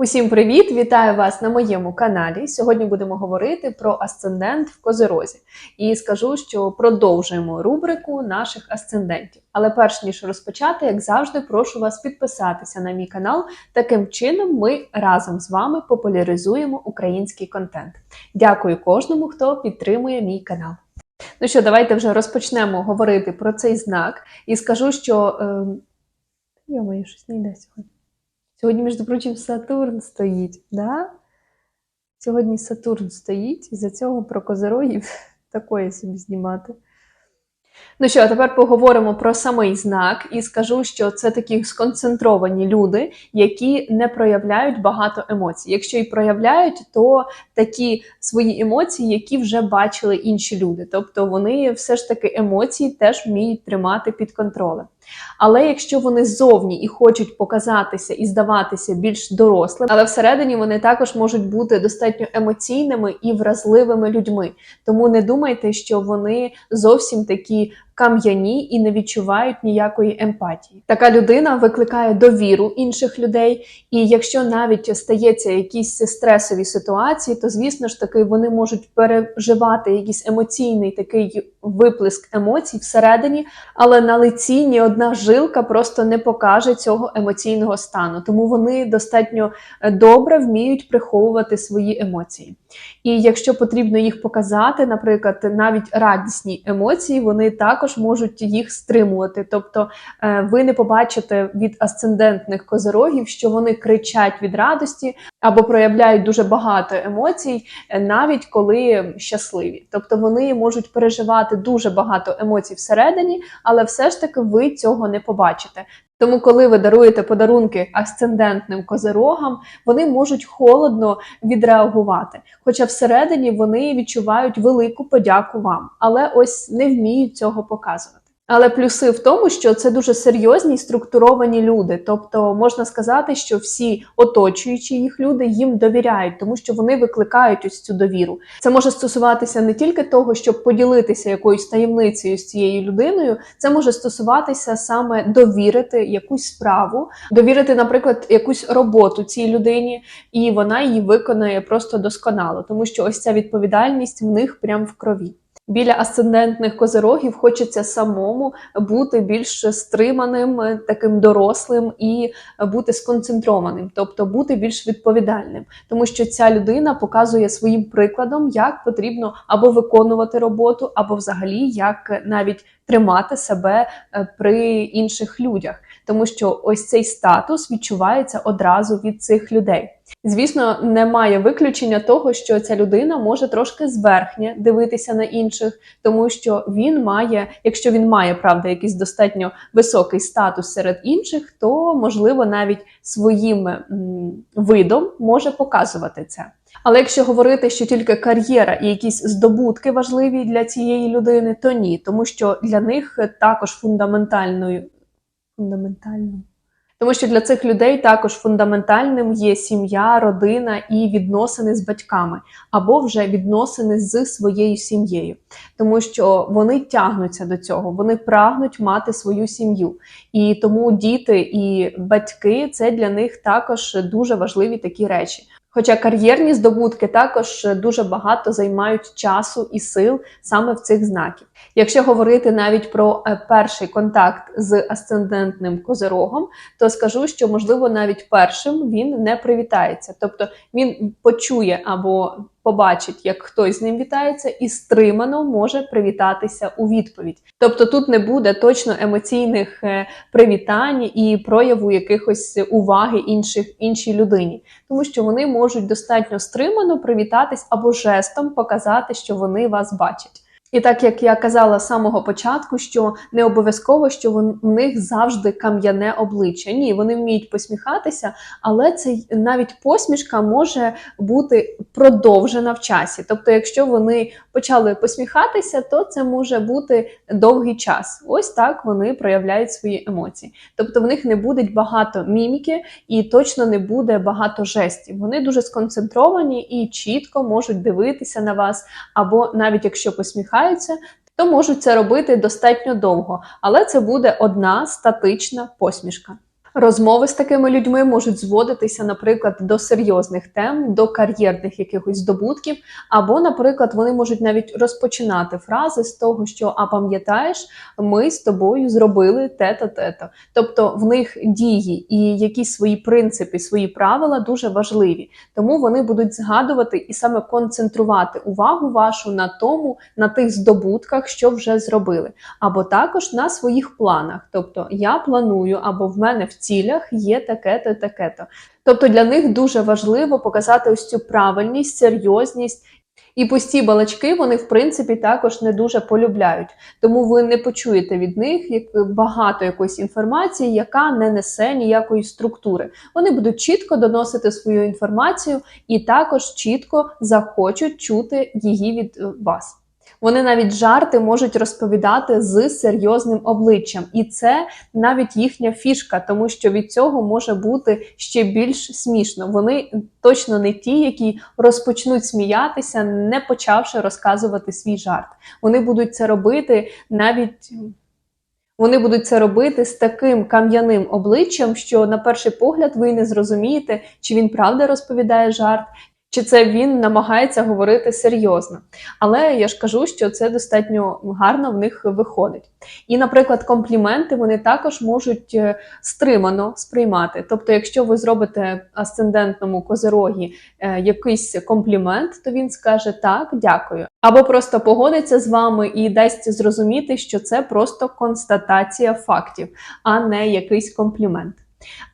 Усім привіт! Вітаю вас на моєму каналі. Сьогодні будемо говорити про асцендент в Козирозі. І скажу, що продовжуємо рубрику наших асцендентів. Але перш ніж розпочати, як завжди, прошу вас підписатися на мій канал. Таким чином, ми разом з вами популяризуємо український контент. Дякую кожному, хто підтримує мій канал. Ну що, давайте вже розпочнемо говорити про цей знак і скажу, що. Е... Йо-моє, щось не йде сьогодні. Сьогодні, між прочим, Сатурн стоїть. Да? Сьогодні Сатурн стоїть, і за цього про козирогів такої собі знімати. Ну що, а тепер поговоримо про самий знак і скажу, що це такі сконцентровані люди, які не проявляють багато емоцій. Якщо і проявляють, то такі свої емоції, які вже бачили інші люди. Тобто вони все ж таки емоції теж вміють тримати під контролем. Але якщо вони ззовні і хочуть показатися і здаватися більш дорослими, але всередині вони також можуть бути достатньо емоційними і вразливими людьми. Тому не думайте, що вони зовсім такі кам'яні і не відчувають ніякої емпатії. Така людина викликає довіру інших людей, і якщо навіть стається якісь стресові ситуації, то звісно ж таки вони можуть переживати якийсь емоційний такий виплеск емоцій всередині, але на лиці ні одна жилка просто не покаже цього емоційного стану. Тому вони достатньо добре вміють приховувати свої емоції. І якщо потрібно їх показати, наприклад, навіть радісні емоції, вони також можуть їх стримувати. Тобто е, ви не побачите від асцендентних козирогів, що вони кричать від радості або проявляють дуже багато емоцій, е, навіть коли щасливі. Тобто вони можуть переживати дуже багато емоцій всередині, але все ж таки ви цього не побачите. Тому, коли ви даруєте подарунки асцендентним козирогам, вони можуть холодно відреагувати. Хоча всередині вони відчувають велику подяку вам, але ось не вміють цього показувати. Але плюси в тому, що це дуже серйозні структуровані люди. Тобто можна сказати, що всі оточуючі їх люди їм довіряють, тому що вони викликають ось цю довіру. Це може стосуватися не тільки того, щоб поділитися якоюсь таємницею з цією людиною, це може стосуватися саме довірити якусь справу, довірити, наприклад, якусь роботу цій людині, і вона її виконає просто досконало, тому що ось ця відповідальність в них прям в крові. Біля асцендентних козирогів хочеться самому бути більш стриманим, таким дорослим і бути сконцентрованим, тобто бути більш відповідальним, тому що ця людина показує своїм прикладом, як потрібно або виконувати роботу, або взагалі як навіть тримати себе при інших людях, тому що ось цей статус відчувається одразу від цих людей. Звісно, немає виключення того, що ця людина може трошки зверхня дивитися на інших, тому що він має, якщо він має правда, якийсь достатньо високий статус серед інших, то можливо навіть своїм видом може показувати це. Але якщо говорити, що тільки кар'єра і якісь здобутки важливі для цієї людини, то ні, тому що для них також фундаментальною фундаментальною. Тому що для цих людей також фундаментальним є сім'я, родина і відносини з батьками, або вже відносини з своєю сім'єю, тому що вони тягнуться до цього, вони прагнуть мати свою сім'ю. І тому діти і батьки це для них також дуже важливі такі речі. Хоча кар'єрні здобутки також дуже багато займають часу і сил саме в цих знаків. Якщо говорити навіть про перший контакт з асцендентним козирогом, то скажу, що можливо навіть першим він не привітається, тобто він почує або побачить, як хтось з ним вітається, і стримано може привітатися у відповідь. Тобто тут не буде точно емоційних привітань і прояву якихось уваги інших іншій людині, тому що вони можуть достатньо стримано привітатись або жестом показати, що вони вас бачать. І так як я казала з самого початку, що не обов'язково, що в них завжди кам'яне обличчя. Ні, вони вміють посміхатися, але це навіть посмішка може бути продовжена в часі. Тобто, якщо вони почали посміхатися, то це може бути довгий час. Ось так вони проявляють свої емоції. Тобто в них не буде багато міміки і точно не буде багато жестів. Вони дуже сконцентровані і чітко можуть дивитися на вас, або навіть якщо посміхаються, то можуть це робити достатньо довго, але це буде одна статична посмішка. Розмови з такими людьми можуть зводитися, наприклад, до серйозних тем, до кар'єрних якихось здобутків, або, наприклад, вони можуть навіть розпочинати фрази з того, що а пам'ятаєш, ми з тобою зробили те-то, те-то. Тобто в них дії і якісь свої принципи, свої правила дуже важливі. Тому вони будуть згадувати і саме концентрувати увагу вашу на тому, на тих здобутках, що вже зробили, або також на своїх планах. Тобто я планую, або в мене в цілях є таке-то, таке-то. Тобто для них дуже важливо показати ось цю правильність, серйозність. І пусті балачки вони в принципі також не дуже полюбляють, тому ви не почуєте від них багато якоїсь інформації, яка не несе ніякої структури. Вони будуть чітко доносити свою інформацію і також чітко захочуть чути її від е, вас. Вони навіть жарти можуть розповідати з серйозним обличчям, і це навіть їхня фішка, тому що від цього може бути ще більш смішно. Вони точно не ті, які розпочнуть сміятися, не почавши розказувати свій жарт. Вони будуть це робити навіть. Вони будуть це робити з таким кам'яним обличчям, що на перший погляд ви не зрозумієте, чи він правда розповідає жарт, чи це він намагається говорити серйозно. Але я ж кажу, що це достатньо гарно в них виходить. І, наприклад, компліменти вони також можуть е, стримано сприймати. Тобто, якщо ви зробите асцендентному козерогі е, якийсь комплімент, то він скаже так, дякую. Або просто погодиться з вами і дасть зрозуміти, що це просто констатація фактів, а не якийсь комплімент.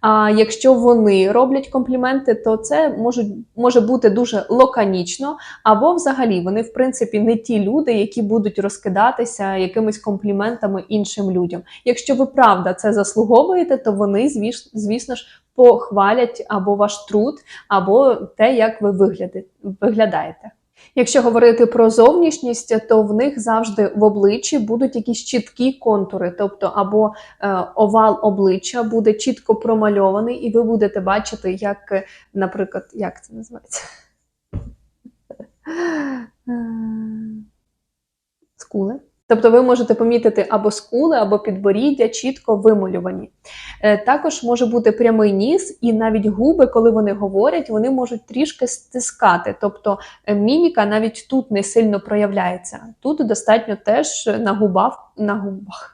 А якщо вони роблять компліменти, то це може, може бути дуже лаконічно, або взагалі вони, в принципі, не ті люди, які будуть розкидатися якимись компліментами іншим людям. Якщо ви правда це заслуговуєте, то вони, звіс- звісно ж, похвалять або ваш труд, або те, як ви виглядаєте. Якщо говорити про зовнішність, то в них завжди в обличчі будуть якісь чіткі контури, тобто або е, овал обличчя буде чітко промальований, і ви будете бачити, як, е, наприклад, як це називається? Е, Скули. Тобто ви можете помітити або скули, або підборіддя чітко вималювані. Е, Також може бути прямий ніс, і навіть губи, коли вони говорять, вони можуть трішки стискати. Тобто е, міміка навіть тут не сильно проявляється. Тут достатньо теж на губах, на губах.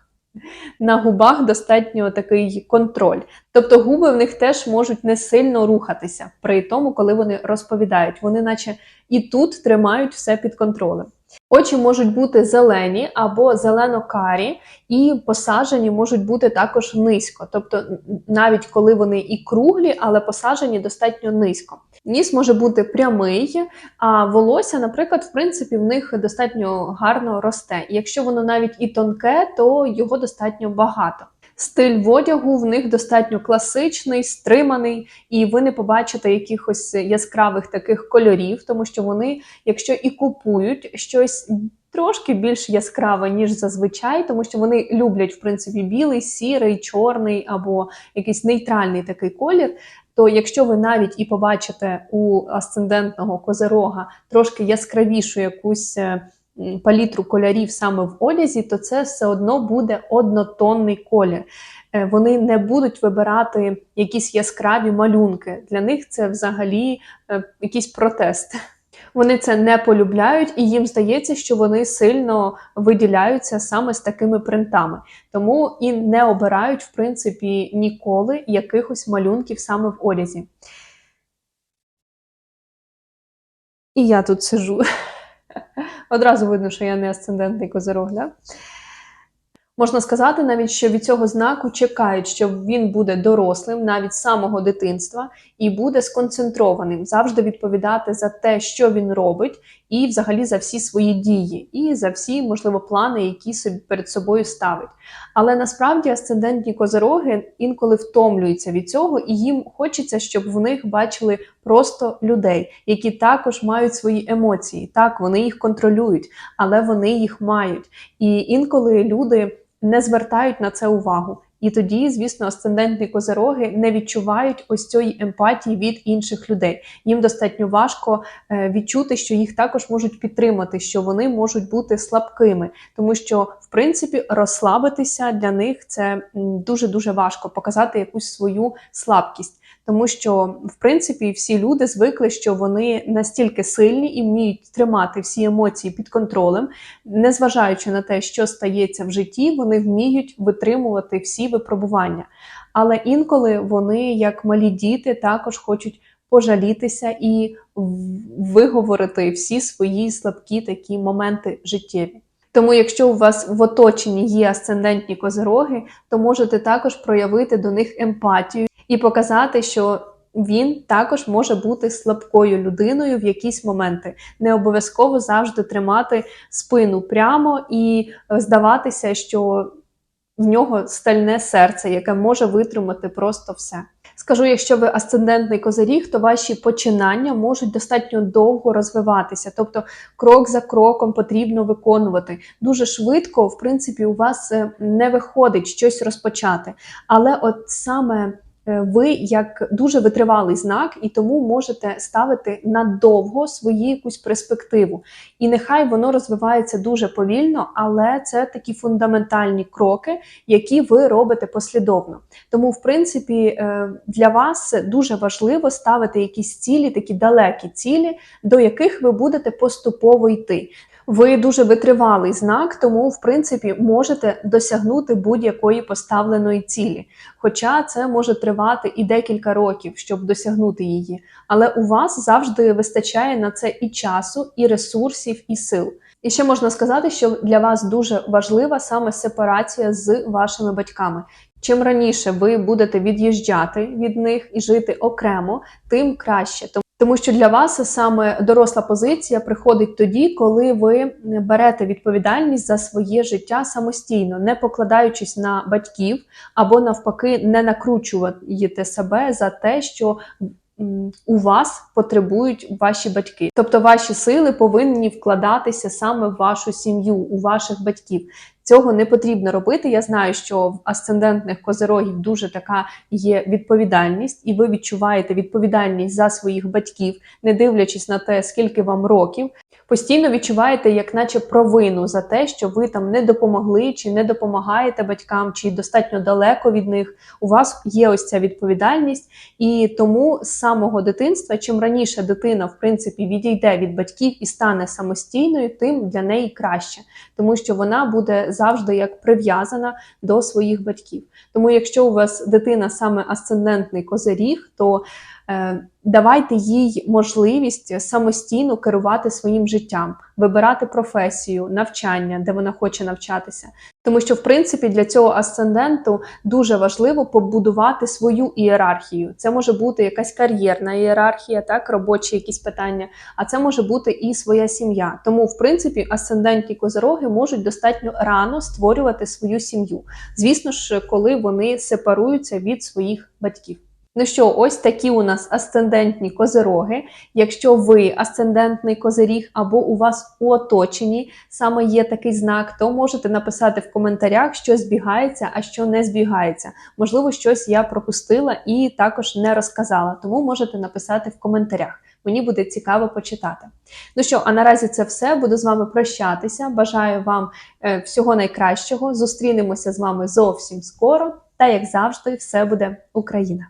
На губах достатньо такий контроль. Тобто губи в них теж можуть не сильно рухатися при тому, коли вони розповідають. Вони, наче і тут тримають все під контролем. Очі можуть бути зелені або зелено-карі, і посаджені можуть бути також низько. Тобто, навіть коли вони і круглі, але посаджені достатньо низько. Ніс може бути прямий, а волосся, наприклад, в принципі, в них достатньо гарно росте. Якщо воно навіть і тонке, то його достатньо багато. Стиль одягу в них достатньо класичний, стриманий, і ви не побачите якихось яскравих таких кольорів, тому що вони, якщо і купують щось трошки більш яскраве, ніж зазвичай, тому що вони люблять, в принципі, білий, сірий, чорний або якийсь нейтральний такий колір. То якщо ви навіть і побачите у асцендентного козерога трошки яскравішу якусь е, палітру кольорів саме в одязі, то це все одно буде однотонний колір. Е, Вони не будуть вибирати якісь яскраві малюнки. Для них це взагалі е, якийсь протест. Вони це не полюбляють, і їм здається, що вони сильно виділяються саме з такими принтами. Тому і не обирають, в принципі, ніколи якихось малюнків саме в одязі. І я тут сижу. Одразу видно, що я не асцендентний козирог, да? Можна сказати навіть, що від цього знаку чекають, що він буде дорослим навіть з самого дитинства і буде сконцентрованим, завжди відповідати за те, що він робить, і взагалі за всі свої дії, і за всі, можливо, плани, які собі перед собою ставить. Але насправді асцендентні козироги інколи втомлюються від цього, і їм хочеться, щоб в них бачили просто людей, які також мають свої емоції. Так, вони їх контролюють, але вони їх мають. І інколи люди не звертають на це увагу. І тоді, звісно, асцендентні козероги не відчувають ось цієї емпатії від інших людей. Їм достатньо важко е, відчути, що їх також можуть підтримати, що вони можуть бути слабкими, тому що в принципі розслабитися для них це дуже дуже важко показати якусь свою слабкість. Тому що, в принципі, всі люди звикли, що вони настільки сильні і вміють тримати всі емоції під контролем, незважаючи на те, що стається в житті, вони вміють витримувати всі випробування. Але інколи вони, як малі діти, також хочуть пожалітися і виговорити всі свої слабкі такі моменти життєві. Тому, якщо у вас в оточенні є асцендентні козироги, то можете також проявити до них емпатію і показати, що він також може бути слабкою людиною в якісь моменти. Не обов'язково завжди тримати спину прямо і е, здаватися, що в нього стальне серце, яке може витримати просто все. Скажу, якщо ви асцендентний козиріг, то ваші починання можуть достатньо довго розвиватися, тобто крок за кроком потрібно виконувати. Дуже швидко, в принципі, у вас е, не виходить щось розпочати. Але от саме ви як дуже витривалий знак, і тому можете ставити надовго свою якусь перспективу. І нехай воно розвивається дуже повільно, але це такі фундаментальні кроки, які ви робите послідовно. Тому, в принципі, е, для вас дуже важливо ставити якісь цілі, такі далекі цілі, до яких ви будете поступово йти. Ви дуже витривалий знак, тому в принципі можете досягнути будь-якої поставленої цілі. Хоча це може тривати і декілька років, щоб досягнути її. Але у вас завжди вистачає на це і часу, і ресурсів, і сил. І ще можна сказати, що для вас дуже важлива саме сепарація з вашими батьками. Чим раніше ви будете від'їжджати від них і жити окремо, тим краще. Тому- що для вас саме доросла позиція приходить тоді, коли ви берете відповідальність за своє життя самостійно, не покладаючись на батьків, або навпаки, не накручуєте себе за те, що у вас потребують ваші батьки. Тобто ваші сили повинні вкладатися саме в вашу сім'ю, у ваших батьків. Цього не потрібно робити. Я знаю, що в асцендентних козирогів дуже така є відповідальність, і ви відчуваєте відповідальність за своїх батьків, не дивлячись на те, скільки вам років. Постійно відчуваєте, як наче провину за те, що ви там не допомогли, чи не допомагаєте батькам, чи достатньо далеко від них. У вас є ось ця відповідальність, і тому з самого дитинства, чим раніше дитина в принципі відійде від батьків і стане самостійною, тим для неї краще, тому що вона буде завжди як прив'язана до своїх батьків. Тому, якщо у вас дитина саме асцендентний козиріг, то давайте їй можливість самостійно керувати своїм життям, вибирати професію, навчання, де вона хоче навчатися. Тому що, в принципі, для цього асценденту дуже важливо побудувати свою ієрархію. Це може бути якась кар'єрна ієрархія, так, робочі якісь питання, а це може бути і своя сім'я. Тому, в принципі, асцендентні козироги можуть достатньо рано створювати свою сім'ю. Звісно ж, коли вони сепаруються від своїх батьків. Ну що, ось такі у нас асцендентні козироги. Якщо ви асцендентний козиріг або у вас у оточенні саме є такий знак, то можете написати в коментарях, що збігається, а що не збігається. Можливо, щось я пропустила і також не розказала, тому можете написати в коментарях. Мені буде цікаво почитати. Ну що, а наразі це все. Буду з вами прощатися. Бажаю вам е, всього найкращого. Зустрінемося з вами зовсім скоро. Та як завжди, все буде Україна!